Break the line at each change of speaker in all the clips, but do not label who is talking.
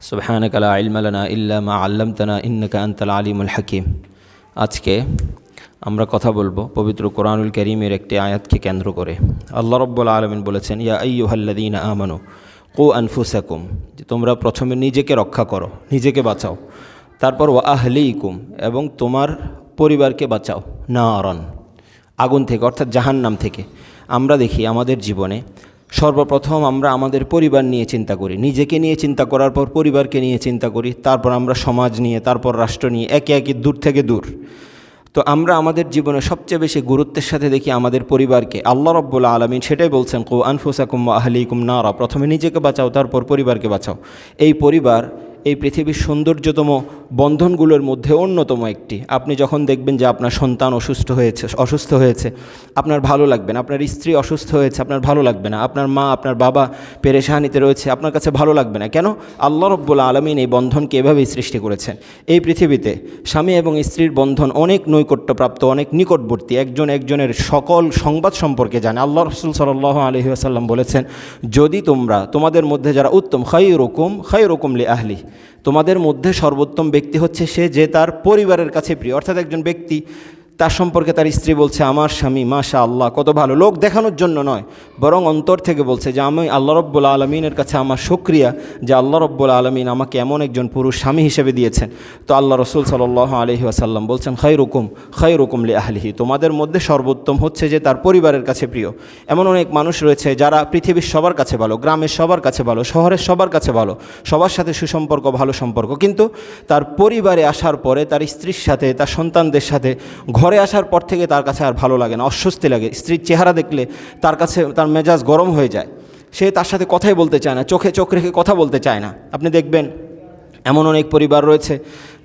সুবহানাক লা ইলমা লানা ইল্লা মা আল্লামতানা ইন্নাকা আনতাল আলিমুল হাকিম। আজকে আমরা কথা বলব পবিত্র কোরআনুল করিমের একটি আয়াতকে কেন্দ্র করে। আল্লাহ রব্বুল আলমিন বলেছেন, ইয়া আইয়ুহাল্লাদিন আমানু, কো আনফুসাকুম, যে তোমরা প্রথমে নিজেকে রক্ষা করো, নিজেকে বাঁচাও। তারপর ওয়া আহলিকুম, এবং তোমার পরিবারকে বাঁচাও না অরণ আগুন থেকে, অর্থাৎ জাহান্নাম থেকে। আমরা দেখি আমাদের জীবনে সর্বপ্রথম আমরা আমাদের পরিবার নিয়ে চিন্তা করি। নিজেকে নিয়ে চিন্তা করার পর পরিবারকে নিয়ে চিন্তা করি। তারপর আমরা সমাজ নিয়ে, তারপর রাষ্ট্র নিয়ে, একে একে দূর থেকে দূর। তো আমরা আমাদের জীবনে সবচেয়ে বেশি গুরুত্বের সাথে দেখি আমাদের পরিবারকে। আল্লাহ রব্বুল্লা আলমিন সেটাই বলছেন কো আনফুসাকুম আহলিকুম নারা। প্রথমে নিজেকে বাঁচাও, তারপর পরিবারকে বাঁচাও। এই পরিবার, এই পৃথিবীর সৌন্দর্যতম বন্ধনগুলোর মধ্যে অন্যতম একটি। আপনি যখন দেখবেন যে আপনার সন্তান অসুস্থ হয়েছে অসুস্থ হয়েছে, আপনার ভালো লাগবে না, আপনার স্ত্রী অসুস্থ হয়েছে, আপনার ভালো লাগবে না, আপনার মা, আপনার বাবা পেরেশানিতে রয়েছে, আপনার কাছে ভালো লাগবে না, কেন? আল্লাহ রব্বুল আলমিন এই বন্ধনকে এভাবেই সৃষ্টি করেছেন। এই পৃথিবীতে স্বামী এবং স্ত্রীর বন্ধন অনেক নৈকট্যপ্রাপ্ত, অনেক নিকটবর্তী, একজন একজনের সকল সংবাদ সম্পর্কে জানে। আল্লাহ রসুল সাল্লাহ আলহি আসাল্লাম বলেছেন, যদি তোমরা তোমাদের মধ্যে যারা উত্তম খাই রকম খাই রকম লি আহলি তোমাদের মধ্যে সর্বোত্তম ব্যক্তি হচ্ছে সে যে তার পরিবারের কাছে প্রিয়। অর্থাৎ একজন ব্যক্তি তার সম্পর্কে তার স্ত্রী বলছে, আমার স্বামী মাশা আল্লাহ কত ভালো। লোক দেখানোর জন্য নয়, বরং অন্তর থেকে বলছে যে, আমি আল্লাহ রব্বুল আলমিনের কাছে আমার সুক্রিয়া যে আল্লাহ রব্বুল আলমিন আমাকে এমন একজন পুরুষ স্বামী হিসেবে দিয়েছেন। তো আল্লাহ রসুল সাল্লাহ আলহি আসাল্লাম বলছেন খাই রুকুম খাই রুকুম লি আহলিহি তোমাদের মধ্যে সর্বোত্তম হচ্ছে যে তার পরিবারের কাছে প্রিয়। এমন অনেক মানুষ রয়েছে যারা পৃথিবীর সবার কাছে ভালো, গ্রামের সবার কাছে ভালো, শহরের সবার কাছে ভালো, সবার সাথে সুসম্পর্ক, ভালো সম্পর্ক। কিন্তু তার পরিবারে আসার পরে তার স্ত্রীর সাথে, তার সন্তানদের সাথে ঘরে আসার পর থেকে তার কাছে আর ভালো লাগে না, অস্বস্তি লাগে। স্ত্রীর চেহারা দেখলে তার কাছে তার মেজাজ গরম হয়ে যায়। সে তার সাথে কথাই বলতে চায় না, চোখে চোখ রেখে কথা বলতে চায় না। আপনি দেখবেন এমন অনেক পরিবার রয়েছে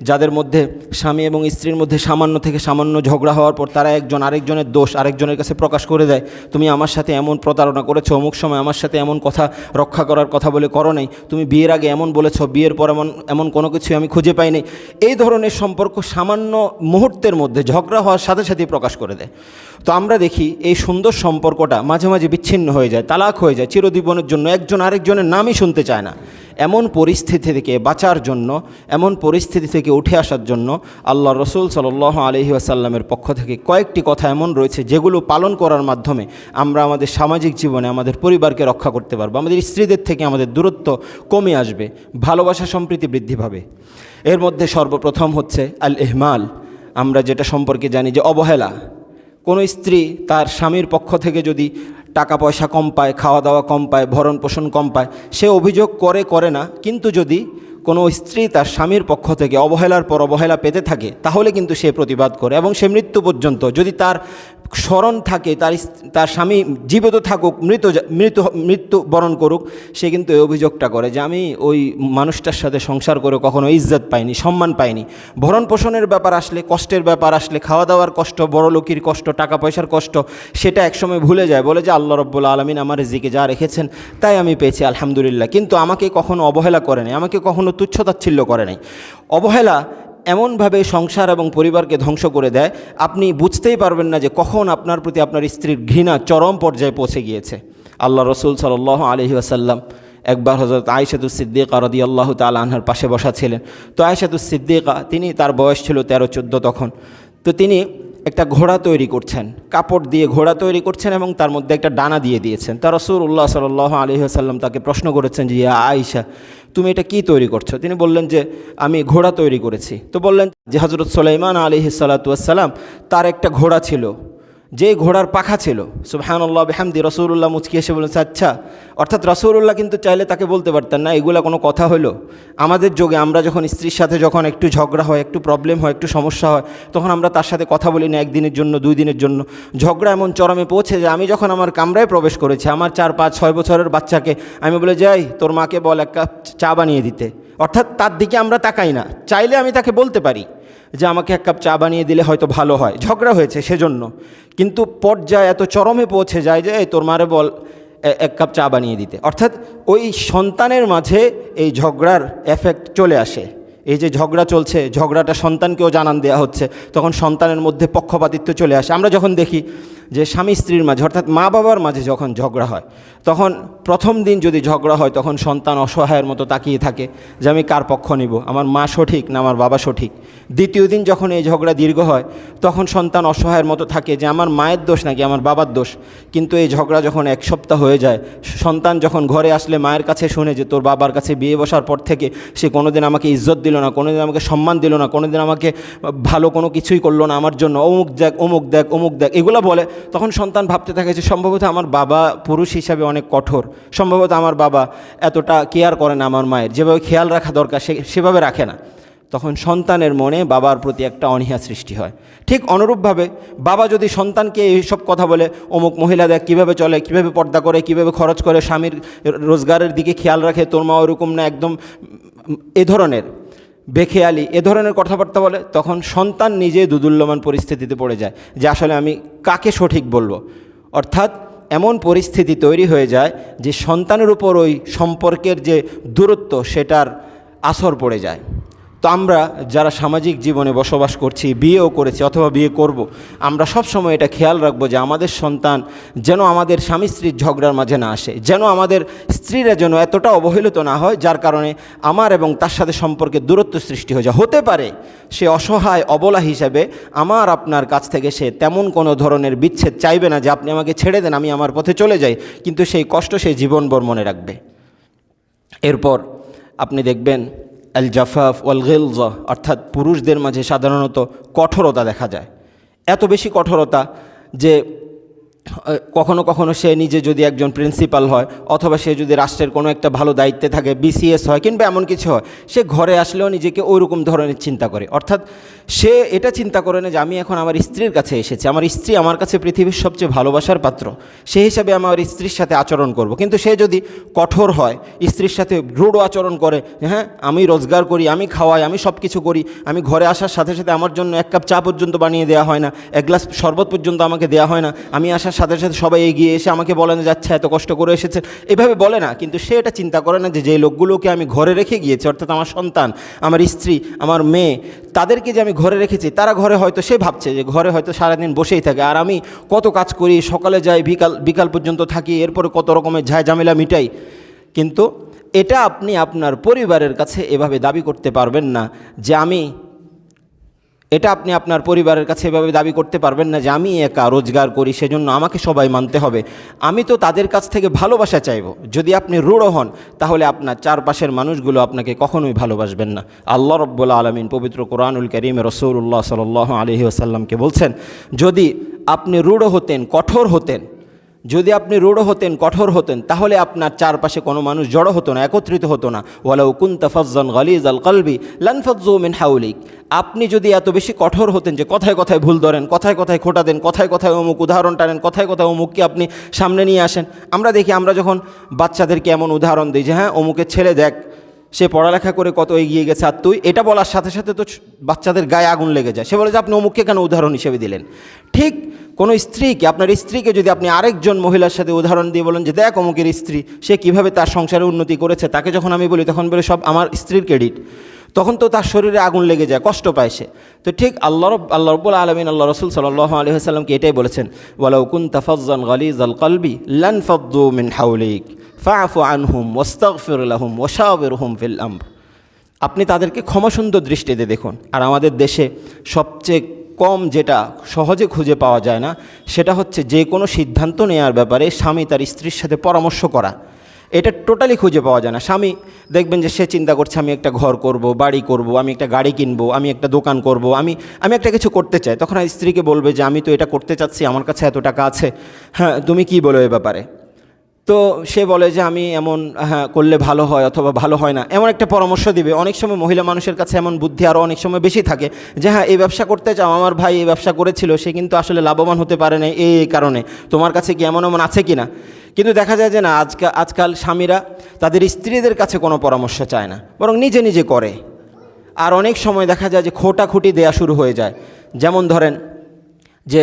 যাদের মধ্যে স্বামী এবং স্ত্রীর মধ্যে সামান্য থেকে সামান্য ঝগড়া হওয়ার পর তারা একজন আরেকজনের দোষ আরেকজনের কাছে প্রকাশ করে দেয়, তুমি আমার সাথে এমন প্রতারণা করেছ, অমুক সময় আমার সাথে এমন কথা রক্ষা করার কথা বলে করো নাই, তুমি বিয়ের আগে এমন বলেছ, বিয়ের পর এমন এমন কোনো কিছুই আমি খুঁজে পাইনি। এই ধরনের সম্পর্ক সামান্য মুহূর্তের মধ্যে ঝগড়া হওয়ার সাথে সাথেই প্রকাশ করে দেয়। তো আমরা দেখি এই সুন্দর সম্পর্কটা মাঝে মাঝে বিচ্ছিন্ন হয়ে যায়, তালাক হয়ে যায় চিরদীবনের জন্য একজন আরেকজনের নামই শুনতে চায় না। এমন পরিস্থিতি থেকে বাঁচার জন্য, এমন পরিস্থিতি থেকে উঠে আসার জন্য আল্লাহ রসুল সাল আলহি আসাল্লামের পক্ষ থেকে কয়েকটি কথা এমন রয়েছে যেগুলো পালন করার মাধ্যমে আমরা আমাদের সামাজিক জীবনে, আমাদের পরিবারকে রক্ষা করতে পারব। আমাদের স্ত্রীদের থেকে আমাদের দূরত্ব কমে আসবে, ভালোবাসা সম্প্রীতি বৃদ্ধি পাবে। এর মধ্যে সর্বপ্রথম হচ্ছে আল এহমাল আমরা যেটা সম্পর্কে জানি যে অবহেলা। কোনো স্ত্রী তার স্বামীর পক্ষ থেকে যদি টাকা পয়সা কম পায় খাওয়া দাওয়া কম পায় ভরণ পোষণ কম পায়, সে অভিযোগ করে করে না। কিন্তু যদি কোনো স্ত্রী তার স্বামীর পক্ষ থেকে অবহেলার পর অবহেলা পেতে থাকে, তাহলে কিন্তু সে প্রতিবাদ করে এবং সে মৃত্যু পর্যন্ত। যদি তার স্মরণ থাকে, তার তার স্বামী জীবিত থাকুক, মৃত মৃত মৃত্যু বরণ করুক, সে কিন্তু এই অভিযোগটা করে যে আমি ওই মানুষটার সাথে সংসার করে কখনো ইজ্জত পাইনি, সম্মান পাইনি। ভরণ পোষণের ব্যাপার আসলে, কষ্টের ব্যাপার আসলে, খাওয়া দাওয়ার কষ্ট, বড় লোকির কষ্ট, টাকা পয়সার কষ্ট, সেটা একসময় ভুলে যায়, বলে যে আল্লাহ রব্বুল আলমিন আমার জিকে যা রেখেছেন, তাই আমি পেয়েছি, আলহামদুলিল্লাহ। কিন্তু আমাকে কখনো অবহেলা করে নাই, আমাকে কখনো তুচ্ছতাচ্ছিল্য করে নাই। অবহেলা এমনভাবে সংসার এবং পরিবারকে ধ্বংস করে দেয়, আপনি বুঝতেই পারবেন না যে কখন আপনার প্রতি আপনার স্ত্রীর ঘৃণা চরম পর্যায়ে পৌঁছে গিয়েছে। আল্লাহ রসুল সাল আলহি আসাল্লাম একবার হজরত আয়সাতুস সিদ্দিকা রদি আল্লাহ তাল আনহার পাশে বসা ছিলেন। তো আয়সাতুস সিদ্দিকা, তিনি তার বয়স ছিল তেরো চোদ্দ তখন। তো তিনি একটা ঘোড়া তৈরি করছেন, কাপড় দিয়ে ঘোড়া তৈরি করছেন এবং তার মধ্যে একটা ডানা দিয়ে দিয়েছেন। তার রসুল উল্লাহ সাল আলহিহাসাল্লাম তাকে প্রশ্ন করেছেন যে, ইয়া আয়সা তুমি এটা কি তৈরি করছ? তিনি বললেন যে, আমি ঘোড়া তৈরি করেছি। তো বললেন যে হজরত সোলাইমান আলী তার একটা ঘোড়া ছিল। যে ঘোড়ার পাখা ছিল, সুবহানুল্লাহ, বেহামদি রসুল্লাহ মুচকি এসে বলেছে আচ্ছা অর্থাৎ রসুল্লাহ কিন্তু চাইলে তাকে বলতে পারতেন না, এগুলো কোনো কথা হলো? আমাদের যোগে আমরা যখন স্ত্রীর সাথে যখন একটু ঝগড়া হয়, একটু প্রবলেম হয়, একটু সমস্যা হয়, তখন আমরা তার সাথে কথা বলি না, একদিনের জন্য, দুই দিনের জন্য। ঝগড়া এমন চরমে পৌঁছে যে আমি যখন আমার কামরায় প্রবেশ করেছি, আমার চার, পাঁচ, ছয় বছরের বাচ্চাকে, আমি বলে, যাই, তোর মাকে বল, এক কাপ চা বানিয়ে দিতে। অর্থাৎ তার দিকে আমরা তাকাই না, চাইলে আমি তাকে বলতে পারি। যে আমাকে এক কাপ চা বানিয়ে দিলে হয়তো ভালো হয়। ঝগড়া হয়েছে সেজন্য। কিন্তু পর্যায়ে এত চরমে পৌঁছে যায় যে তোর মারে বল এক কাপ চা বানিয়ে দিতে। অর্থাৎ ওই সন্তানের মাঝে এই ঝগড়ার এফেক্ট চলে আসে। এই যে ঝগড়া চলছে, ঝগড়াটা সন্তানকেও জানান দেওয়া হচ্ছে। তখন সন্তানের মধ্যে পক্ষপাতিত্ব চলে আসে। আমরা যখন দেখি যে স্বামী স্ত্রীর মাঝে, অর্থাৎ মা বাবার মাঝে যখন ঝগড়া হয়, তখন প্রথম দিন যদি ঝগড়া হয়, তখন সন্তান অসহায়ের মতো তাকিয়ে থাকে যে আমি কার পক্ষ নিব? আমার মা সঠিক না আমার বাবা সঠিক? দ্বিতীয় দিন যখন এই ঝগড়া দীর্ঘ হয়, তখন সন্তান অসহায়ের মতো থাকে যে আমার মায়ের দোষ নাকি আমার বাবার দোষ? কিন্তু এই ঝগড়া যখন এক সপ্তাহ হয়ে যায়, সন্তান যখন ঘরে আসলে মায়ের কাছে শুনে যে তোর বাবার কাছে বিয়ে বসার পর থেকে সে কোনোদিন আমাকে ইজ্জত দিল না, কোনোদিন আমাকে সম্মান দিল না, কোনোদিন আমাকে ভালো কোনো কিছুই করল না আমার জন্য, অমুক দেখ অমুক দেখ অমুক দেখ, এগুলো বলে তখন সন্তান ভাবতে থাকে যে সম্ভবত আমার বাবা পুরুষ হিসাবে অনেক কঠোর। সম্ভবত আমার বাবা এতটা কেয়ার করে না আমার মায়ের। যেভাবে খেয়াল রাখা দরকার, সে সেভাবে রাখে না। তখন সন্তানের মনে বাবার প্রতি একটা অনীহা সৃষ্টি হয়। ঠিক অনুরূপভাবে বাবা যদি সন্তানকে এইসব কথা বলে, অমুক মহিলা দেখ কীভাবে চলে, কীভাবে পর্দা করে, কীভাবে খরচ করে, স্বামীর রোজগারের দিকে খেয়াল রাখে, তোর মা ওরকম না, একদম, এ ধরনের। বেখেয়ালি, এ ধরনের কথাবার্তা বলে, তখন সন্তান নিজে দুদুল্যমান পরিস্থিতিতে পড়ে যায়, যে আসলে আমি কাকে সঠিক বলব? অর্থাৎ এমন পরিস্থিতি তৈরি হয়ে যায় যে সন্তানের উপর ওই সম্পর্কের যে দূরত্ব, সেটার আসর পড়ে যায়। তো আমরা যারা সামাজিক জীবনে বসবাস করছি, বিয়েও করেছি অথবা বিয়ে করব। আমরা সব সময় এটা খেয়াল রাখব যে আমাদের সন্তান যেন আমাদের স্বামী স্ত্রীর ঝগড়ার মাঝে না আসে, যেন আমাদের স্ত্রীরা যেন এতটা অবহেলিত না হয় যার কারণে আমার এবং তার সাথে সম্পর্কে দূরত্ব সৃষ্টি হয়ে যায় হতে পারে সে অসহায় অবলা হিসেবে আমার আপনার কাছ থেকে সে তেমন কোনো ধরনের বিচ্ছেদ চাইবে না যে আপনি আমাকে ছেড়ে দেন, আমি আমার পথে চলে যাই, কিন্তু সেই কষ্ট সে জীবনভর মনে রাখবে এরপর আপনি দেখবেন আল জাফাফ ওয়াল অর্থাৎ পুরুষদের মাঝে সাধারণত কঠোরতা দেখা যায়। এত বেশি কঠোরতা যে কখনো কখনো সে নিজে যদি একজন প্রিন্সিপাল হয়, অথবা সে যদি রাষ্ট্রের কোনো একটা ভালো দায়িত্বে থাকে বিসিএস হয়, কিংবা এমন কিছু হয়, সে ঘরে আসলেও নিজেকে ওইরকম ধরনের চিন্তা করে। অর্থাৎ সে এটা চিন্তা করে না যে আমি এখন আমার স্ত্রীর কাছে এসেছি। আমার স্ত্রী আমার কাছে পৃথিবীর সবচেয়ে ভালোবাসার পাত্র। সেই হিসাবে আমার স্ত্রীর সাথে আচরণ করব। কিন্তু সে যদি কঠোর হয়, স্ত্রীর সাথে রূঢ় আচরণ করে হ্যাঁ আমি রোজগার করি, আমি খাওয়াই, আমি সব কিছু করি, আমি ঘরে আসার সাথে সাথে আমার জন্য এক কাপ চা পর্যন্ত বানিয়ে দেওয়া হয় না, এক গ্লাস শরবত পর্যন্ত আমাকে দেওয়া হয় না, আমি আসার সাথে সাথে সবাই এগিয়ে এসে আমাকে বলে না যাচ্ছে এত কষ্ট করে এসেছে। এভাবে বলে না, কিন্তু সে এটা চিন্তা করে না যে যে লোকগুলোকে আমি ঘরে রেখে গিয়েছি, অর্থাৎ আমার সন্তান, আমার স্ত্রী, আমার মেয়ে, তাদেরকে যে আমি ঘরে রেখেছি, তারা ঘরে হয়তো, সে ভাবছে যে ঘরে হয়তো সারাদিন বসেই থাকে। আর আমি কত কাজ করি, সকালে যাই, বিকাল বিকাল পর্যন্ত থাকি, এরপরে কত রকমের ঝায় ঝামেলা মিটাই। কিন্তু এটা আপনি আপনার পরিবারের কাছে এভাবে দাবি করতে পারবেন না যে, আমি এটা আপনি আপনার পরিবারের কাছে এভাবে দাবি করতে পারবেন না যে আমি একা রোজগার করি, সেজন্য আমাকে সবাই মানতে হবে। আমি তো তাদের কাছ থেকে ভালোবাসা চাইব। যদি আপনি রূঢ় হন, তাহলে আপনার চারপাশের মানুষগুলো আপনাকে কখনোই ভালোবাসবেন না। আল্লাহ রব্বুল্লা আলমিন পবিত্র কোরআনুল করিম রসৌল্লাহ সাল আলহি আসাল্লামকে বলছেন, যদি আপনি রূঢ় হতেন, কঠোর হতেন যদি আপনি রূঢ় হতেন, কঠোর হতেন, তাহলে আপনার চারপাশে কোনো মানুষ জড়ো হতো না, একত্রিত হতো না। ওয়ালাউ কুন্তা ফজ্জান গালিজ আল কলবি লানফজ্জু মিন হাউলিক। আপনি যদি এত বেশি কঠোর হতেন যে কথায় কথায় ভুল ধরেন, কথায় কথায় খোটা দেন, কথায় কথায় অমুক উদাহরণ টানেন, কথায় কথায় অমুককে আপনি সামনে নিয়ে আসেন, আমরা দেখি আমরা যখন বাচ্চাদেরকে এমন উদাহরণ দিই যে হ্যাঁ অমুকের ছেলে দেখ সে পড়ালেখা করে কত এগিয়ে গেছে, আর তুই এটা বলার সাথে সাথে তো বাচ্চাদের গায়ে আগুন লেগে যায়। সে বলে যে, আপনি অমুককে কেন উদাহরণ হিসেবে দিলেন? ঠিক কোনো স্ত্রীকে আপনার স্ত্রীকে যদি আপনি আরেকজন মহিলার সাথে উদাহরণ দিয়ে বলেন যে, দেখ অমুকের স্ত্রী, সে কীভাবে তার সংসারে উন্নতি করেছে? তাকে যখন আমি বলি, তখন বলে, সব আমার স্ত্রীর ক্রেডিট তখন তো তার শরীরে আগুন লেগে যায়, কষ্ট পায় সে। তো ঠিক আল্লাহ রব, আল্লাহ রব্বুল আলমিন, আল্লাহ রসুল সাল্লাহ আলহি সাল্লামকে এটাই বলেছেন, ওয়ালাউ কুন তাফাজ্জান গালিজ আল কলবি লান ফদ্দু মিন হাউলিক ফাফু আনহুম ওস্তাগফির লাহুম ওশাবিরহুম ফিল আপনি তাদেরকে ক্ষমাসুন্দর দৃষ্টিতে দেখুন। আর আমাদের দেশে সবচেয়ে কম যেটা সহজে খুঁজে পাওয়া যায় না, সেটা হচ্ছে যে কোনো সিদ্ধান্ত নেওয়ার ব্যাপারে স্বামী তার স্ত্রীর সাথে পরামর্শ করা। এটা টোটালি খুঁজে পাওয়া যায় না। স্বামী দেখবেন যে সে চিন্তা করছে, আমি একটা ঘর করব, বাড়ি করব, আমি একটা গাড়ি কিনবো, আমি একটা দোকান করব, আমি আমি একটা কিছু করতে চাই। তখন স্ত্রীকে বলবে যে, আমি তো এটা করতে চাচ্ছি, আমার কাছে এত টাকা আছে। হ্যাঁ তুমি কি বলো এ ব্যাপারে? তো সে বলে যে আমি এমন হ্যাঁ করলে ভালো হয় অথবা ভালো হয় না। এমন একটা পরামর্শ দিবে। অনেক সময় মহিলা মানুষের কাছে এমন বুদ্ধি আরও অনেক সময় বেশি থাকে যে হ্যাঁ এই ব্যবসা করতে চাও, আমার ভাই এই ব্যবসা করেছিল, সে কিন্তু আসলে লাভবান হতে পারে না এই কারণে। তোমার কাছে কি এমন এমন আছে কি না কিন্তু দেখা যায় যে না আজকাল আজকাল স্বামীরা তাদের স্ত্রীদের কাছে কোনো পরামর্শ চায় না, বরং নিজে নিজে করে। আর অনেক সময় দেখা যায় যে খোটাখুটি দেয়া শুরু হয়ে যায়। যেমন ধরেন যে,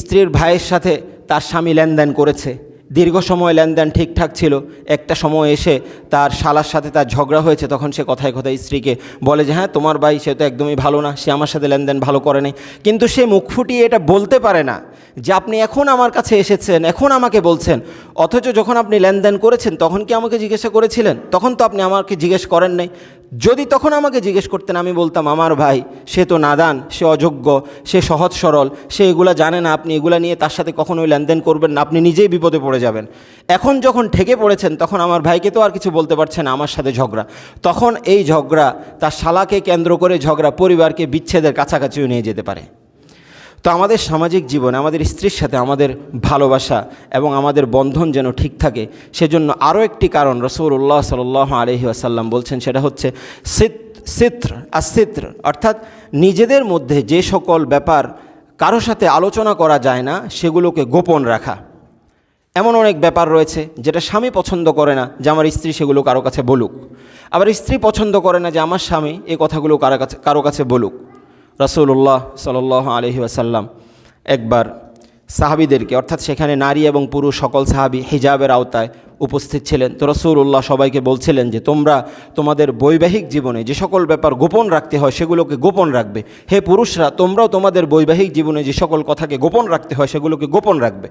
স্ত্রীর ভাইয়ের সাথে তার স্বামী লেনদেন করেছে। দীর্ঘ সময় লেনদেন ঠিকঠাক ছিল। একটা সময় এসে তার শালার সাথে তার ঝগড়া হয়েছে, তখন সে কথায় কথায় স্ত্রীকে বলে যে হ্যাঁ তোমার ভাই সে তো একদমই ভালো না, সে আমার সাথে লেনদেন ভালো করে নেই। কিন্তু সে মুখ ফুটিয়ে এটা বলতে পারে না যে, আপনি এখন আমার কাছে এসেছেন, এখন আমাকে বলছেন। অথচ যখন আপনি লেনদেন করেছেন, তখন কি আমাকে জিজ্ঞাসা করেছিলেন? তখন তো আপনি আমাকে জিজ্ঞেস করেন নাই। যদি তখন আমাকে জিজ্ঞেস করতেন, আমি বলতাম, আমার ভাই, সে তো নাদান, সে অযোগ্য, সে সহজ সরল, সে এগুলা জানে না, আপনি এগুলা নিয়ে তার সাথে কখনোই লেনদেন করবেন না, আপনি নিজেই বিপদে পড়ে যাবেন। এখন যখন ঠেকে পড়েছেন, তখন আমার ভাইকে তো আর কিছু বলতে পারছে না, আমার সাথে ঝগড়া। তখন এই ঝগড়া তার শালাকে কেন্দ্র করে ঝগড়া পরিবারকে বিচ্ছেদের কাছাকাছিও নিয়ে যেতে পারে। তো আমাদের সামাজিক জীবনে, আমাদের স্ত্রীর সাথে আমাদের ভালোবাসা এবং আমাদের বন্ধন যেন ঠিক থাকে, সেজন্য আরও একটি কারণ রসুল্লাহ সাল আলহি আসাল্লাম বলছেন, সেটা হচ্ছে সিত, সিত্র অর্থাৎ নিজেদের মধ্যে যে সকল ব্যাপার কারও সাথে আলোচনা করা যায় না, সেগুলোকে গোপন রাখা। এমন অনেক ব্যাপার রয়েছে যেটা স্বামী পছন্দ করে না যে আমার স্ত্রী সেগুলো কারও কাছে বলুক। আবার স্ত্রী পছন্দ করে না যে আমার স্বামী এই কথাগুলো কারও কাছে কারও কাছে বলুক। রসুল্লাহ সাল আলহি আসাল্লাম একবার সাহাবিদেরকে, অর্থাৎ সেখানে নারী এবং পুরুষ, সকল সাহাবি হিজাবের আওতায় উপস্থিত ছিলেন। তো রসুল্লাহ সবাইকে বলছিলেন যে, তোমরা তোমাদের বৈবাহিক জীবনে যে সকল ব্যাপার গোপন রাখতে হয় সেগুলোকে গোপন রাখবে। হে পুরুষরা, তোমরাও তোমাদের বৈবাহিক জীবনে যে সকল কথাকে গোপন রাখতে হয় সেগুলোকে গোপন রাখবে।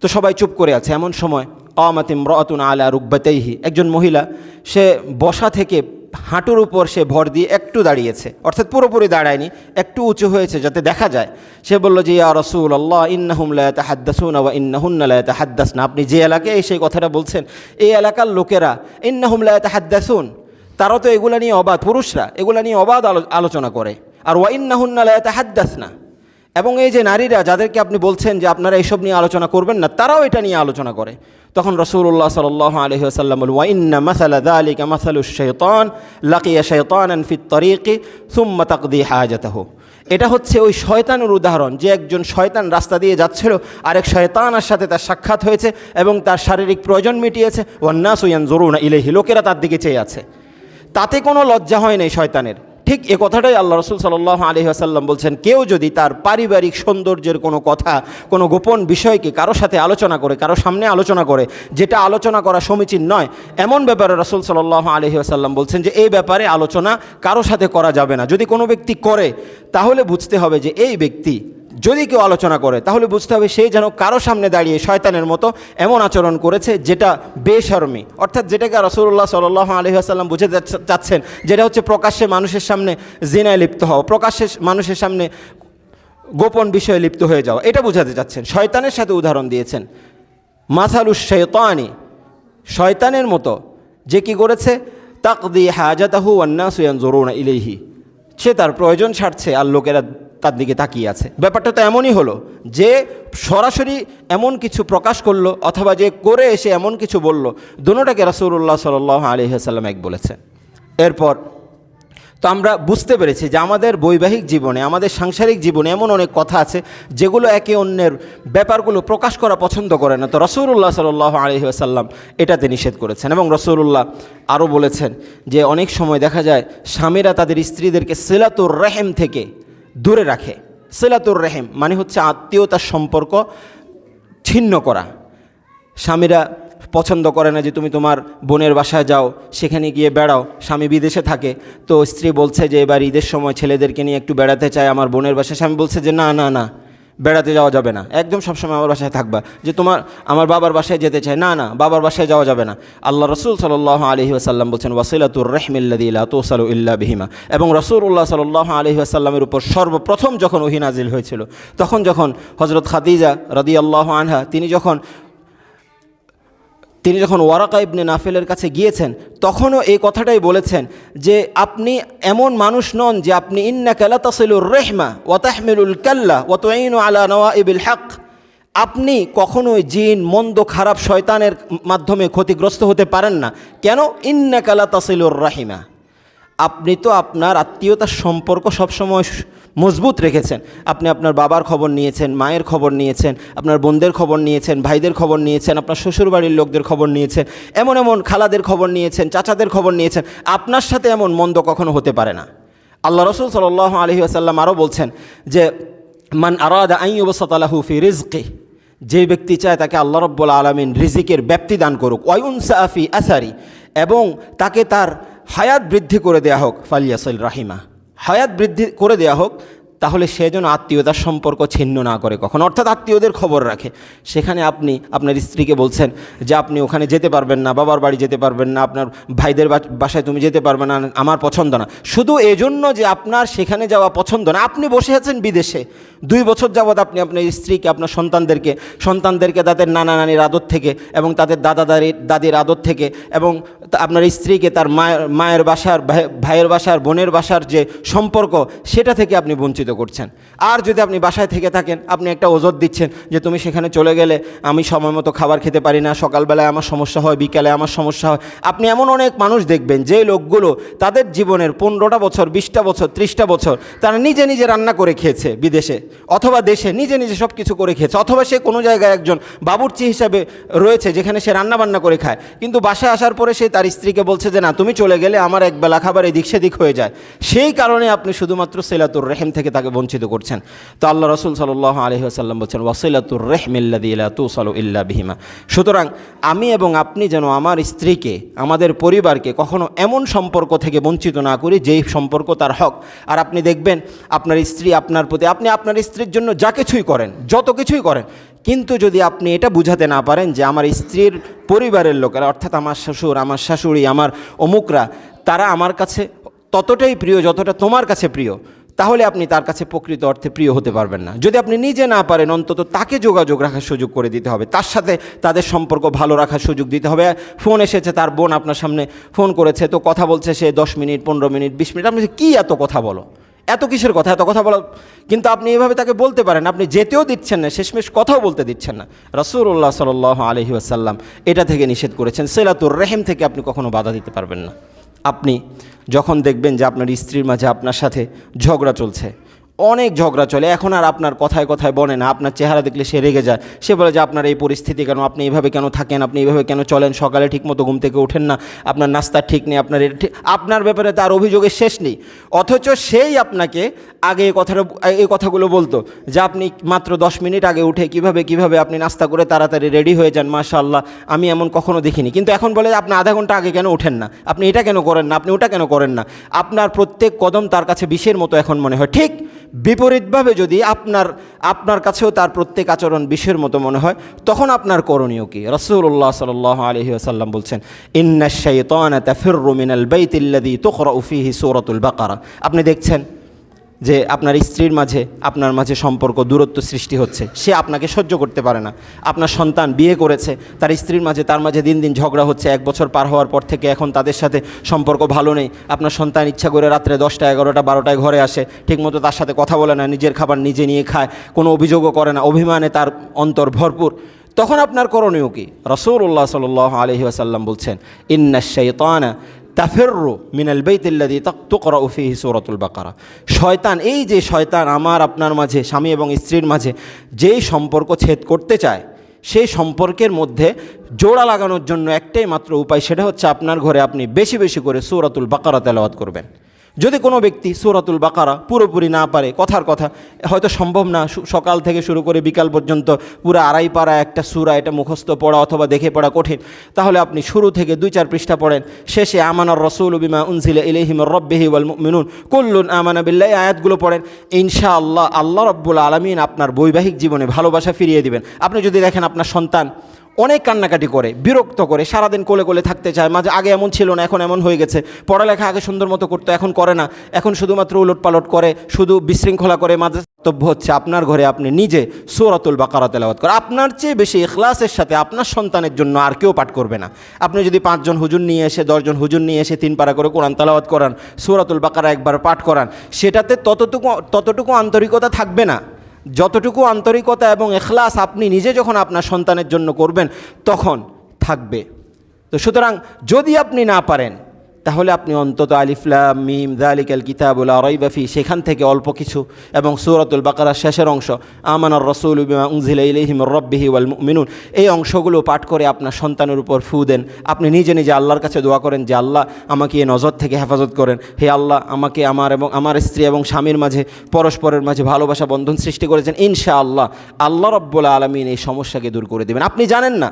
তো সবাই চুপ করে আছে। এমন সময় অমাতিম রতুন আলা রুকবাতেইহি, একজন মহিলা, সে বসা থেকে হাঁটুর উপর সে ভর দিয়ে একটু দাঁড়িয়েছে। অর্থাৎ পুরোপুরি দাঁড়ায়নি, একটু উঁচু হয়েছে যাতে দেখা যায়। সে বলল যে, ইয়া রসুল আল্লাহ ইন্নাহুম লাহাদ্দাসুন আওয়া ইন্নাহুন্না লাহাদ্দাস না আপনি যে এলাকায় এই সেই কথাটা বলছেন, এই এলাকার লোকেরা, ইন্নাহুম লাহাদ্দাসুন তারা তো এগুলা নিয়ে অবাধ, পুরুষরা এগুলা নিয়ে অবাধ আলোচনা করে। আর ওয়া ইন্নাহুন্না লাহাদ্দাস না এবং এই যে নারীরা যাদেরকে আপনি বলছেন যে আপনারা এইসব নিয়ে আলোচনা করবেন না, তারাও এটা নিয়ে আলোচনা করে। তখন রসুল্লাহ সাল আলহি আসাল্লাম ওয়াইন্না মাসালা দালিকা মাসালু শৈতান লাকিয়া শৈতান তরিকি, সুম্মা তাকদি হাজাতাহ। এটা হচ্ছে ওই শয়তানের উদাহরণ, যে একজন শয়তান রাস্তা দিয়ে যাচ্ছিল, আরেক শয়তানের সাথে তার সাক্ষাৎ হয়েছে এবং তার শারীরিক প্রয়োজন মিটিয়েছে। ওয়ান্না সুয়ান জরুনা ইলেহি লোকেরা তার দিকে চেয়ে আছে। তাতে কোনো লজ্জা হয় নাই শয়তানের। ঠিক এ কথাটাই আল্লাহ রসুল সাল্লাহ আলি আসাল্লাম বলছেন, কেউ যদি তার পারিবারিক সৌন্দর্যের কোনো কথা, কোনো গোপন বিষয়কে কারও সাথে আলোচনা করে, কারও সামনে আলোচনা করে, যেটা আলোচনা করা সমীচীন নয়, এমন ব্যাপারে রসুল সাল্লাহ আলহি আসাল্লাম বলছেন যে, এই ব্যাপারে আলোচনা কারও সাথে করা যাবে না। যদি কোনো ব্যক্তি করে, তাহলে বুঝতে হবে যে, এই ব্যক্তি যদি কেউ আলোচনা করে, তাহলে বুঝতে হবে সে যেন কারও সামনে দাঁড়িয়ে শয়তানের মতো এমন আচরণ করেছে যেটা বেশরমি। অর্থাৎ যেটাকে রসুল্লাহ সাল আলহি আসাল্লাম বুঝে চাচ্ছেন, যেটা হচ্ছে প্রকাশ্যে মানুষের সামনে জিনায় লিপ্ত হওয়া, প্রকাশ্যে মানুষের সামনে গোপন বিষয়ে লিপ্ত হয়ে যাওয়া, এটা বোঝাতে চাচ্ছেন। শয়তানের সাথে উদাহরণ দিয়েছেন। মাথালু শৈতানি শয়তানের মতো যে কি করেছে? তাকদি হাজাতাহু আন্না সুয়ান জরুনা ইলেহি সে তার প্রয়োজন ছাড়ছে আর লোকেরা তার দিকে তাকিয়ে আছে। ব্যাপারটা তো এমনই হলো যে সরাসরি এমন কিছু প্রকাশ করল অথবা যে করে এসে এমন কিছু বলল, দুটাকে রাসুল্লাহ সাল আলহিহাসাল্লাম এক বলেছেন। এরপর তো আমরা বুঝতে পেরেছি যে আমাদের বৈবাহিক জীবনে, আমাদের সাংসারিক জীবনে এমন অনেক কথা আছে যেগুলো একে অন্যের ব্যাপারগুলো প্রকাশ করা পছন্দ করে না। তো রসুল্লাহ সাল আলহি আসাল্লাম এটাতে নিষেধ করেছেন এবং রসুল্লাহ আরও বলেছেন যে অনেক সময় দেখা যায় স্বামীরা তাদের স্ত্রীদেরকে সেলাতুর রেহেম থেকে দূরে রাখে। সেলাতুর রেহেম মানে হচ্ছে আত্মীয়তার সম্পর্ক ছিন্ন করা। স্বামীরা পছন্দ করে না যে তুমি তোমার বোনের বাসায় যাও, সেখানে গিয়ে বেড়াও। স্বামী বিদেশে থাকে। তো স্ত্রী বলছে যে, এবার ঈদের সময় ছেলেদেরকে নিয়ে একটু বেড়াতে চায় আমার বোনের বাসায়। স্বামী বলছে যে, না না না, বেড়াতে যাওয়া যাবে না। একদম সবসময় আমার বাসায় থাকবা। যে তোমার, আমার বাবার বাসায় যেতে চায় না না, বাবার বাসায় যাওয়া যাবে না। আল্লাহ রসুল সাল্লাহ আলহি আসাল্লাম বলছেন, ওয়াসিলাতুর রহমিল্লাদিল্লা তোসালু ইল্লা বিহিমা। এবং রসুল্লাহ সাল্লাহ আলহি আসাল্লামের উপর সর্বপ্রথম যখন ওহি নাজিল হয়েছিল, তখন যখন হজরত খাদিজা রদি আল্লাহ আনহা, তিনি যখন তিনি যখন ওয়ারাকা ইবনে নাফেলের কাছে গিয়েছেন, তখনও এই কথাটাই বলেছেন যে, আপনি এমন মানুষ নন যে আপনি ইন্না কালা তাসিলুর রেহমা ওয়াতাহমিলুল কাল্লা ওয়াতঈনু আলা নওয়া ইবিল হক। আপনি কখনোই জিন, মন্দ, খারাপ, শয়তানের মাধ্যমে ক্ষতিগ্রস্ত হতে পারেন না। কেন? ইন্না কালা তাসিলুর রাহিমা। আপনি তো আপনার আত্মীয়তার সম্পর্ক সবসময় মজবুত রেখেছেন। আপনি আপনার বাবার খবর নিয়েছেন, মায়ের খবর নিয়েছেন, আপনার বোনদের খবর নিয়েছেন, ভাইদের খবর নিয়েছেন, আপনার শ্বশুরবাড়ির লোকদের খবর নিয়েছেন, এমন এমন খালাদের খবর নিয়েছেন, চাচাদের খবর নিয়েছেন, আপনার সাথে এমন মন্দ কখনো হতে পারে না। আল্লাহ রসুল সাল আলহি আসাল্লাম আরও বলছেন যে, মান আরাদা আইয়ুবসাতালাহু ফি রিজকি
যে ব্যক্তি চায় তাকে আল্লাহ রব্বুল আলমিন রিজিকের ব্যাপ্তি দান করুক। ওয়ুনসা আফি আসারি এবং তাকে তার হায়াত বৃদ্ধি করে দেয়া হোক। ফালিয়াসল রাহিমা হায়াত বৃদ্ধি করে দেয়া হোক, তাহলে সে যেন আত্মীয়তার সম্পর্ক ছিন্ন না করে কখন। অর্থাৎ আত্মীয়দের খবর রাখে। সেখানে আপনি আপনার স্ত্রীকে বলছেন যে, আপনি ওখানে যেতে পারবেন না, বাবার বাড়ি যেতে পারবেন না, আপনার ভাইদের বাসায় তুমি যেতে পারবে না, আমার পছন্দ না। শুধু এজন্য যে আপনার সেখানে যাওয়া পছন্দ না, আপনি বসে আছেন বিদেশে। দুই বছর যাবৎ আপনি আপনার স্ত্রীকে, আপনার সন্তানদেরকে সন্তানদেরকে তাদের নানা নানির আদর থেকে এবং তাদের দাদা দাদির দাদির আদর থেকে এবং আপনার স্ত্রীকে তার মায়ের মায়ের বাসার ভাইয়ের বাসার, বোনের বাসার যে সম্পর্ক, সেটা থেকে আপনি বঞ্চিত করছেন। আর যদি আপনি বাসায় থেকে থাকেন, আপনি একটা ওজোর দিচ্ছেন যে তুমি সেখানে চলে গেলে আমি সময় মতো খাবার খেতে পারি না, সকালবেলায় আমার সমস্যা হয়, বিকালে আমার সমস্যা হয়। আপনি এমন অনেক মানুষ দেখবেন, যে লোকগুলো তাদের জীবনের পনেরোটা বছর, বিশটা বছর, ত্রিশটা বছর তারা নিজে নিজে রান্না করে খেয়েছে বিদেশে, অথবা দেশে নিজে নিজে সব কিছু করে খেয়েছে, অথবা সে কোনো জায়গায় একজন বাবুর্চি হিসাবে রয়েছে যেখানে সে রান্না বান্না করে খায়। কিন্তু বাসায় আসার পরে সে তার স্ত্রীকে বলছে যে, না, তুমি চলে গেলে আমার এক বেলা খাবার এদিক সেদিক হয়ে যায়। সেই কারণে আপনি শুধুমাত্র সেলাতুর রেহেম থেকে তাকে বঞ্চিত করছেন। তো আল্লাহ রসুল সাল্লাহ আলহি আসাল্লাম বলছেন, ওয়াসিলাতুর রেহমিল্লাদিল্লা তু সালু ইল্লা বিহিমা। সুতরাং আমি এবং আপনি যেন আমার স্ত্রীকে, আমাদের পরিবারকে কখনো এমন সম্পর্ক থেকে বঞ্চিত না করি যেই সম্পর্ক তার হক। আর আপনি দেখবেন, আপনার স্ত্রী আপনার প্রতি, আপনি আপনার স্ত্রীর জন্য যা কিছুই করেন, যত কিছুই করেন কিন্তু যদি আপনি এটা বুঝাতে না পারেন যে আমার স্ত্রীর পরিবারের লোকেরা, অর্থাৎ আমার শ্বশুর, আমার শাশুড়ি, আমার অমুকরা, তারা আমার কাছে ততটাই প্রিয় যতটা তোমার কাছে প্রিয়, তাহলে আপনি তার কাছে প্রকৃত অর্থে প্রিয় হতে পারবেন না। যদি আপনি নিজে না পারেন, অন্তত তাকে যোগাযোগ রাখার সুযোগ করে দিতে হবে, তার সাথে তাদের সম্পর্ক ভালো রাখার সুযোগ দিতে হবে। ফোন এসেছে, তার বোন আপনার সামনে ফোন করেছে, তো কথা বলছে সে দশ মিনিট, পনেরো মিনিট, বিশ মিনিট, আপনি কী এত কথা বলো? এত কিসের কথা, এত কথা বলা। কিন্তু আপনি এভাবে তাকে বলতে পারেন, আপনি যেতেও দিচ্ছেন না, শেষমেশ কথাও বলতে দিচ্ছেন না। রসুল্লাহ সাল আলহি আসাল্লাম এটা থেকে নিষেধ করেছেন, সেলাতুর রেহেম থেকে আপনি কখনো বাধা দিতে পারবেন না। আপনি যখন দেখবেন যে আপনার স্ত্রীর মাঝে আপনার সাথে ঝগড়া চলছে অনেক ঝগড়া চলে। এখন আর আপনার কথায় কথায় বনে না। আপনার চেহারা দেখলে সে রেগে যায়। সে বলে যে, আপনার এই পরিস্থিতি কেন? আপনি এইভাবে কেন থাকেন? আপনি এইভাবে কেন চলেন? সকালে ঠিকমতো ঘুম থেকে ওঠেন না। আপনার নাস্তা ঠিক নেই। আপনার আপনার ব্যাপারে তার অভিযোগের শেষ নেই। অথচ সেই আপনাকে আগে এই কথাটা এই কথাগুলো বলতো যে, আপনি মাত্র দশ মিনিট আগে উঠে কীভাবে কীভাবে আপনি নাস্তা করে তাড়াতাড়ি রেডি হয়ে যান। মাশাআল্লাহ, আমি এমন কখনো দেখিনি। কিন্তু এখন বলে, আপনি আধা ঘণ্টা আগে কেন ওঠেন না? আপনি এটা কেন করেন না? আপনি ওটা কেন করেন না? আপনার প্রত্যেক কদম তার কাছে বিষের মতো এখন মনে হয়। ঠিক বিপরীতভাবে যদি আপনার আপনার কাছেও তার প্রত্যেক আচরণ বিষের মতো মনে হয়, তখন আপনার করণীয় কি? রসুল্লাহ সাল আলহি আসাল্লাম বলছেন ইন্না শাইতানা তাফির রুমিনাল বাইতিল্লাযী তোখরা উফিহি সৌরতুল বাকারা। আপনি দেখছেন যে আপনার স্ত্রীর মাঝে, আপনার মাঝে সম্পর্ক, দূরত্ব সৃষ্টি হচ্ছে। সে আপনাকে সহ্য করতে পারে না। আপনার সন্তান বিয়ে করেছে, তার স্ত্রীর মাঝে, তার মাঝে দিন দিন ঝগড়া হচ্ছে। এক বছর পার হওয়ার পর থেকে এখন তাদের সাথে সম্পর্ক ভালো নেই। আপনার সন্তান ইচ্ছা করে রাত্রে দশটা এগারোটা বারোটায় ঘরে আসে। ঠিকমতো তার সাথে কথা বলে না, নিজের খাবার নিজে নিয়ে খায়, কোনো অভিযোগও করে না। অভিমানে তার অন্তর ভরপুর। তখন আপনার করণীয় কি? রসুল্লাহ সাল আলহি আসাল্লাম বলছেন ইন্না শৈতানা তাফেররু মিনাল বেতিল্লাদি তুকরা ফিহি সূরাতুল বাকারা। শয়তান, এই যে শয়তান আমার, আপনার মাঝে, স্বামী এবং স্ত্রীর মাঝে যেই সম্পর্ক ছেদ করতে চায়, সেই সম্পর্কের মধ্যে জোড়া লাগানোর জন্য একটাই মাত্র উপায়, সেটা হচ্ছে আপনার ঘরে আপনি বেশি বেশি করে সৌরাতুল বাকারা তেলাওয়াত করবেন। যদি কোনো ব্যক্তি সূরাতুল বাকারা পুরোপুরি না পারে, কথার কথা, হয়তো সম্ভব না সকাল থেকে শুরু করে বিকাল পর্যন্ত পুরো আড়াই পাড়া একটা সুরা এটা মুখস্থ পড়া অথবা দেখে পড়া কঠিন, তাহলে আপনি শুরু থেকে দুই চার পৃষ্ঠা পড়েন, শেষে আমানার রসুল বিমা উনসিলে ইলেহিম রব্বেহি ওয়াল মিনুন কুল্লুন আমানা বিল্লাহ আয়াতগুলো পড়েন ইনশা আল্লাহ আল্লাহ রব্বুল আলমিন আপনার বৈবাহিক জীবনে ভালোবাসা ফিরিয়ে দিবেন। আপনি যদি দেখেন আপনার সন্তান অনেক কান্নাকাটি করে, বিরক্ত করে, সারাদিন কোলে কোলে থাকতে চায়। মাঝে আগে এমন ছিল না, এখন এমন হয়ে গেছে। পড়ালেখা আগে সুন্দর মতো করতো, এখন করে না। এখন শুধুমাত্র উলট পালট করে, শুধু বিশৃঙ্খলা করে মাঝে কর্তব্য হচ্ছে, আপনার ঘরে আপনি নিজে সৌরাতুল বাকারা তেলাওয়াত করে আপনার চেয়ে বেশি এখলাসের সাথে আপনার সন্তানের জন্য আর কেউ পাঠ করবে না। আপনি যদি পাঁচজন হুজুর নিয়ে এসে, দশজন হুজুর নিয়ে এসে তিন পারা করে কোরআন তালাওয়াত করান, সৌরাতুল বাকারা একবার পাঠ করান, সেটাতে ততটুকু ততটুকু আন্তরিকতা থাকবে না। যতটুকু আন্তরিকতা এবং এখলাস আপনি নিজে যখন আপনার সন্তানের জন্য করবেন, তখন থাকবে। তো সুতরাং যদি আপনি না পারেন তাহলে আপনি অন্তত আলিফলাম মিম, দালিকাল কিতাবুল রইবাফি সেখান থেকে অল্প কিছু এবং সুরতুল বাকারার শেষের অংশ, আমানার রসুল বিমা উংজিলা ইলাইহিম রব্বিহি ওয়াল মুমিনুন, এই অংশগুলো পাঠ করে আপনার সন্তানের উপর ফু দেন। আপনি নিজে নিজে আল্লাহর কাছে দোয়া করেন যে, আল্লাহ, আমাকে এই নজর থেকে হেফাজত করেন। হে আল্লাহ, আমাকে আমার এবং আমার স্ত্রী এবং স্বামীর মাঝে, পরস্পরের মাঝে ভালোবাসা বন্ধন সৃষ্টি করেছেন। ইনশা আল্লাহ আল্লাহ রব্বুল আলমিন এই সমস্যাকে দূর করে দেবেন। আপনি জানেন না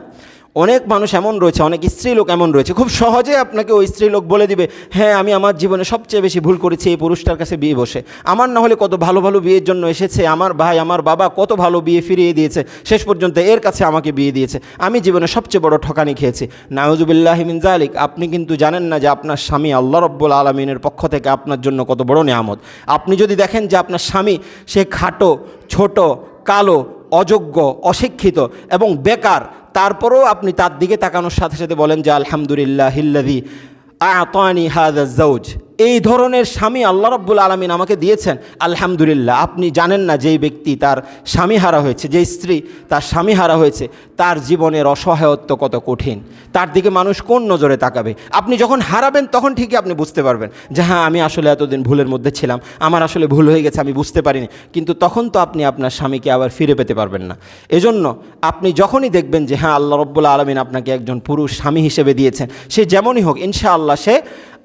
অনেক মানুষ এমন রয়েছে, অনেক স্ত্রী লোক এমন রয়েছে। খুব সহজে আপনাকে ওই স্ত্রী লোক বলে দিবে হ্যাঁ আমি আমার জীবনে সবচেয়ে বেশি ভুল করেছি, এই পুরুষটার কাছে বিয়ে বসে। আমার না হলে কত ভালো ভালো বিয়ের জন্য এসেছে, আমার ভাই, আমার বাবা কত ভালো বিয়ে ফিরিয়ে দিয়েছে, শেষ পর্যন্ত এর কাছে আমাকে বিয়ে দিয়েছে। আমি জীবনে সবচেয়ে বড় ঠকানি খেয়েছি। নাওজুবিল্লাহ মিন জালিক আপনি কিন্তু জানেন না যে আপনার স্বামী আল্লাহ রব্বুল আলমিনের পক্ষ থেকে আপনার জন্য কত বড় নিয়ামত। আপনি যদি দেখেন যে আপনার স্বামী সে খাটো, ছোট, কালো অযোগ্য, অশিক্ষিত এবং বেকার। তারপরেও আপনি তার দিকে তাকানোর সাথে সাথে বলেন যে আলহামদুলিল্লাহ হিল্লাদি আতানি হাদা জৌজ এই ধরনের স্বামী আল্লাহ রব্বুল আলমিন আমাকে দিয়েছেন। আলহামদুলিল্লাহ, আপনি জানেন না যেই ব্যক্তি তার স্বামী হারা হয়েছে, যেই স্ত্রী তার স্বামী হারা হয়েছে, তার জীবনের অসহায়ত্ব কত কঠিন। তার দিকে মানুষ কোন নজরে তাকাবে? আপনি যখন হারাবেন, তখন ঠিকই আপনি বুঝতে পারবেন যে হ্যাঁ আমি আসলে এতদিন ভুলের মধ্যে ছিলাম, আমার আসলে ভুল হয়ে গেছে, আমি বুঝতে পারিনি। কিন্তু তখন তো আপনি আপনার স্বামীকে আবার ফিরে পেতে পারবেন না। এজন্য আপনি যখনই দেখবেন যে হ্যাঁ আল্লাহ রব্বুল আলমিন আপনাকে একজন পুরুষ স্বামী হিসেবে দিয়েছেন, সে যেমনই হোক, ইনশাআল্লাহ সে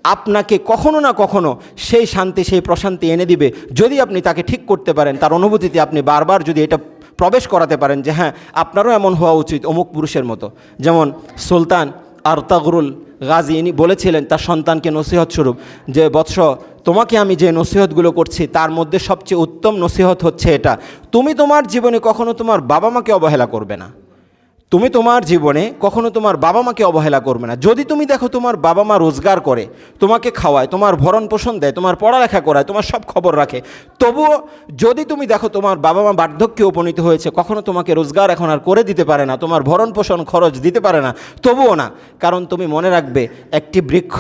আপনাকে কখনো না কখনো সেই শান্তি, সেই প্রশান্তি এনে দিবে যদি আপনি তাকে ঠিক করতে পারেন। তার অনুভূতিতে আপনি বারবার যদি এটা প্রবেশ করাতে পারেন যে হ্যাঁ আপনারও এমন হওয়া উচিত অমুক পুরুষের মতো। যেমন সুলতান আরতাগরুল গাজী, ইনি বলেছিলেন তার সন্তানকে নসিহত স্বরূপ যে, বৎস, তোমাকে আমি যে নসিহতগুলো করছি, তার মধ্যে সবচেয়ে উত্তম নসিহত হচ্ছে এটা। তুমি তোমার জীবনে কখনো তোমার বাবা মাকে অবহেলা করবে না। তুমি তোমার জীবনে কখনো তোমার বাবা মাকে অবহেলা করবে না। যদি তুমি দেখো তোমার বাবা মা রোজগার করে, তোমাকে খাওয়ায়, তোমার ভরণ পোষণ দেয়, তোমার পড়ালেখা করায়, তোমার সব খবর রাখে, তবুও যদি তুমি দেখো তোমার বাবা মা বার্ধক্যে উপনীত হয়েছে, কখনো তোমাকে রোজগার এখন আর করে দিতে পারে না, তোমার ভরণ পোষণ খরচ দিতে পারে না, তবুও না। কারণ তুমি মনে রাখবে, একটি বৃক্ষ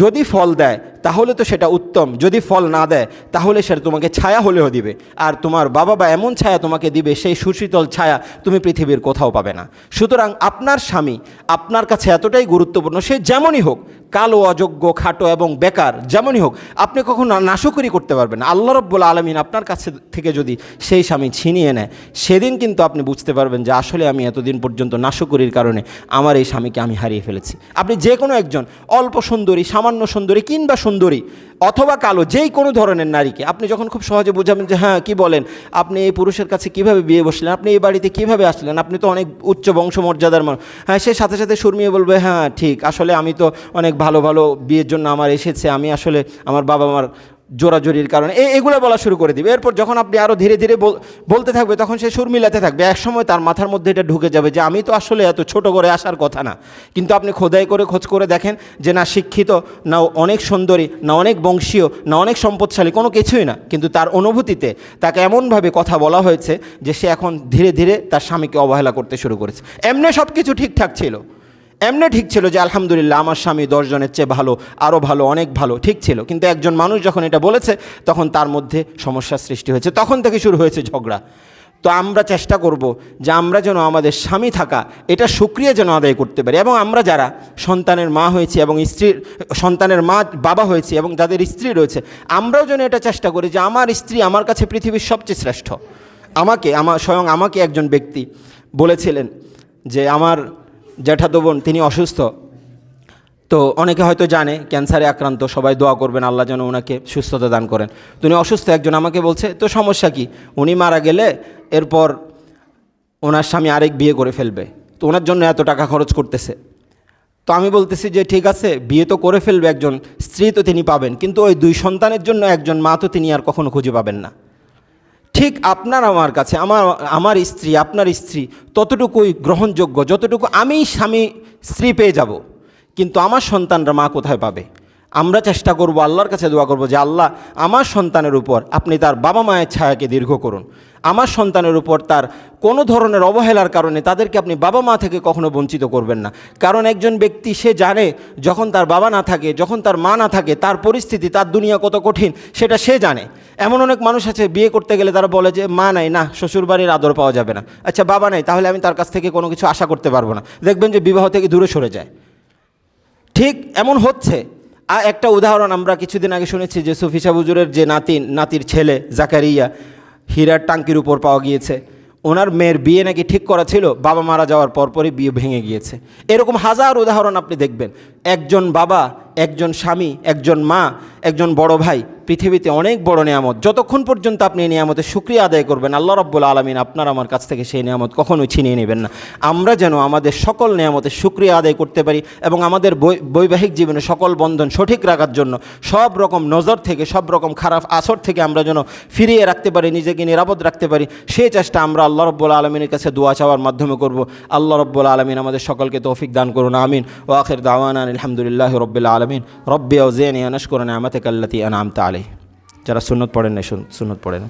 যদি ফল দেয় তাহলে তো সেটা উত্তম। যদি ফল না দেয়, তাহলে সেটা তোমাকে ছায়া হলেও দিবে। আর তোমার বাবা বা এমন ছায়া তোমাকে দিবে, সেই সুশীতল ছায়া তুমি পৃথিবীর কোথাও পাবে না। সুতরাং আপনার স্বামী আপনার কাছে এতটাই গুরুত্বপূর্ণ, সে যেমনই হোক, কালো, অযোগ্য, খাটো এবং বেকার, যেমনই হোক, আপনি কখনো নাশকরি করতে পারবেন না। আল্লাহ রব্বুল আলমিন আপনার কাছে থেকে যদি সেই স্বামী ছিনিয়ে নেয়, সেদিন কিন্তু আপনি বুঝতে পারবেন যে আসলে আমি এতদিন পর্যন্ত নাশকরির কারণে আমার এই স্বামীকে আমি হারিয়ে ফেলেছি। আপনি যে কোনো একজন, অল্প সুন্দরী, সামান্য সুন্দরী কিংবা সুন্দরী অথবা কালো, যেই কোনো ধরনের নারীকে। আপনি যখন খুব সহজে বোঝাবেন যে হ্যাঁ কী বলেন? আপনি এই পুরুষের কাছে কীভাবে বিয়ে বসলেন? আপনি এই বাড়িতে কীভাবে আসলেন? আপনি তো অনেক উচ্চ বংশমর্যাদার মানুষ। হ্যাঁ সে সাথে সাথে সুরমিয়ে বলবে হ্যাঁ ঠিক। আসলে আমি তো অনেক ভালো ভালো বিয়ের জন্য আমার এসেছে। আমি আসলে আমার বাবা মার জোরাজোরির কারণে। এই এগুলো বলা শুরু করে দিবে। এরপর যখন আপনি আরও ধীরে ধীরে বল- বলতে থাকবে, তখন সে সুর মিলাতে থাকবে। এক সময় তার মাথার মধ্যে এটা ঢুকে যাবে যে, আমি তো আসলে এত ছোট করে আসার কথা না। কিন্তু আপনি খোদাই করে খোঁজ করে দেখেন যে, না শিক্ষিত, না অনেক সুন্দরী, না অনেক বংশীয়, না অনেক সম্পদশালী, কোনো কিছুই না। কিন্তু তার অনুভূতিতে তাকে এমনভাবে কথা বলা হয়েছে যে, সে এখন ধীরে ধীরে তার স্বামীকে অবহেলা করতে শুরু করেছে। এমনি সব কিছু ঠিকঠাক ছিল। এমনি ঠিক ছিল যে আলহামদুলিল্লাহ আমার স্বামী দশজনের চেয়ে ভালো আরও ভালো, অনেক ভালো, ঠিক ছিল। কিন্তু একজন মানুষ যখন এটা বলেছে, তখন তার মধ্যে সমস্যার সৃষ্টি হয়েছে। তখন থেকে শুরু হয়েছে ঝগড়া। তো আমরা চেষ্টা করব যে আমরা যেন আমাদের স্বামী থাকা, এটা সুক্রিয়া যেন আদায় করতে পারি। এবং আমরা যারা সন্তানের মা হয়েছি এবং স্ত্রীর সন্তানের মা, বাবা হয়েছি এবং যাদের স্ত্রী রয়েছে, আমরাও যেন এটা চেষ্টা করি যে আমার স্ত্রী আমার কাছে পৃথিবীর সবচেয়ে শ্রেষ্ঠ। আমাকে আমার স্বয়ং আমাকে একজন ব্যক্তি বলেছিলেন যে, আমার জ্যাঠাতো বোন তিনি অসুস্থ। তো অনেকে হয়তো জানে, ক্যান্সারে আক্রান্ত, সবাই দোয়া করবেন, আল্লাহ যেন ওনাকে সুস্থতা দান করেন। তো উনি অসুস্থ, একজন আমাকে বলছে, তো সমস্যা কি? উনি মারা গেলে এরপর ওনার স্বামী আরেক বিয়ে করে ফেলবে। তো ওনার জন্য এত টাকা খরচ করতেছে। তো আমি বলতেছি যে, ঠিক আছে, বিয়ে তো করে ফেলবে একজন, স্ত্রী তো তিনি পাবেন, কিন্তু ওই দুই সন্তানের জন্য একজন মা তো তিনি আর কখনো খুঁজে পাবেন না। ঠিক আপনার আমার কাছে, আমার আমার স্ত্রী, আপনার স্ত্রী ততটুকুই গ্রহণযোগ্য, যতটুকু আমি স্বামী, স্ত্রী পেয়ে যাব। কিন্তু আমার সন্তানরা মা কোথায় পাবে? আমরা চেষ্টা করব, আল্লাহর কাছে দোয়া করব যে, আল্লাহ, আমার সন্তানের উপর আপনি তার বাবা মায়ের ছায়াকে দীর্ঘ করুন। আমার সন্তানের উপর তার কোনো ধরনের অবহেলার কারণে তাদেরকে আপনি বাবা মা থেকে কখনো বঞ্চিত করবেন না। কারণ একজন ব্যক্তি, সে জানে যখন তার বাবা না থাকে, যখন তার মা না থাকে, তার পরিস্থিতি, তার দুনিয়া কত কঠিন, সেটা সে জানে। এমন অনেক মানুষ আছে, বিয়ে করতে গেলে তারা বলে যে, মা নাই, না, শ্বশুরবাড়ির আদর পাওয়া যাবে না। আচ্ছা বাবা নাই, তাহলে আমি তার কাছ থেকে কোনো কিছু আশা করতে পারব না। দেখবেন যে বিবাহ থেকে দূরে সরে যায়। ঠিক এমন হচ্ছে। আর একটা উদাহরণ আমরা কিছুদিন আগে শুনেছি যে সুফিসা হুজুরের যে নাতি, নাতির ছেলে জাকারিয়া হীরার টাঙ্কির উপর পাওয়া গিয়েছে। ওনার মেয়ের বিয়ে নাকি ঠিক করা ছিল, বাবা মারা যাওয়ার পরপরই বিয়ে ভেঙে গিয়েছে। এরকম হাজার উদাহরণ আপনি দেখবেন। একজন বাবা, একজন স্বামী, একজন মা, একজন বড় ভাই, পৃথিবীতে অনেক বড় নিয়ামত। যতক্ষণ পর্যন্ত আপনি এই নিয়ামতের সুক্রিয়া আদায় করবেন, আল্লাহ রব্বুল আলমিন আপনার আমার কাছ থেকে সেই নিয়ামত কখনোই ছিনিয়ে নেবেন না। আমরা যেন আমাদের সকল নিয়ামতের সুক্রিয়া আদায় করতে পারি এবং আমাদের বৈবাহিক জীবনে সকল বন্ধন সঠিক রাখার জন্য সব রকম নজর থেকে, সব রকম খারাপ আসর থেকে আমরা যেন ফিরিয়ে রাখতে পারি, নিজেকে নিরাপদ রাখতে পারি সেই চেষ্টা আমরা আল্লাহ রব্বুল আলমিনের কাছে দোয়া চাওয়ার মাধ্যমে করব। আল্লাহ রব্বুল আলমিন আমাদের সকলকে তৌফিক দান করুন, আমিন। ও আখির দাওয়ান আলহামদুলিল্লাহ রব্বিল আলমিন। রব্বি ওজেন আনশ করুন আমাতে কাল্লাতি আনামতা আলী যারা সুনত পড়েন না সুনত পড়েন